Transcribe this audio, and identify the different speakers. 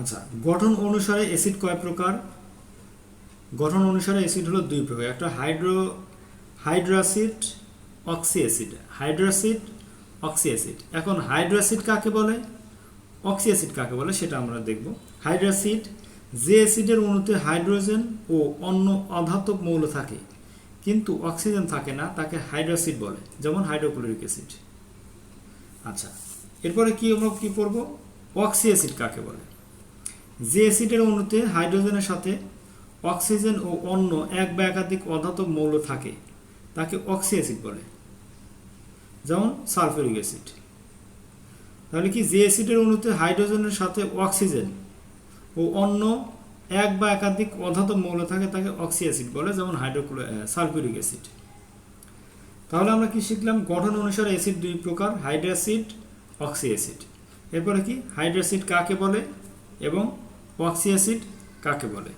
Speaker 1: আচ্ছা গঠন অনুসারে অ্যাসিড কয় প্রকার? গঠন অনুসারে অ্যাসিড হলো দুই প্রকার, একটা hydro hydracid oxy acid hydracid oxy acid এখন হাইড্রোসিড কাকে বলে? অক্সি অ্যাসিড কাকে বলে সেটা আমরা দেখব। হাইড্রোসিড যে অ্যাসিডের অণুতে হাইড্রোজেন ও অন্য অধাতব মৌল থাকে, কিন্তু অক্সিজেন থাকে না, তাকে হাইড্রোসিড বলে, যেমন হাইড্রোক্লোরিক অ্যাসিড। আচ্ছা এরপরে কি আমরা কি পড়ব? অক্সি অ্যাসিড কাকে বলে? যে অ্যাসিডের অণুতে হাইড্রোজেনের সাথে অক্সিজেন ও অন্য এক বা একাধিক অধাতব মৌল থাকে, তাকে অক্সি অ্যাসিড বলে। যেমন সালফিউরিক অ্যাসিড। তাহলে কি যে অ্যাসিডের অণুতে হাইড্রোজেনের সাথে অক্সিজেন ও অন্য এক বা একাধিক অধাতব মৌল থাকে, তাকে অক্সি অ্যাসিড বলে, যেমন হাইড্রোক্লো সালফিউরিক অ্যাসিড। তাহলে আমরা কি শিখলাম? গঠন অনুসারে অ্যাসিড দুই প্রকার হাইড্রাসিড অক্সি অ্যাসিড। এরপরে কি? হাইড্রাসিড কাকে বলে? এবং অক্সি অ্যাসিড কাকে বলে?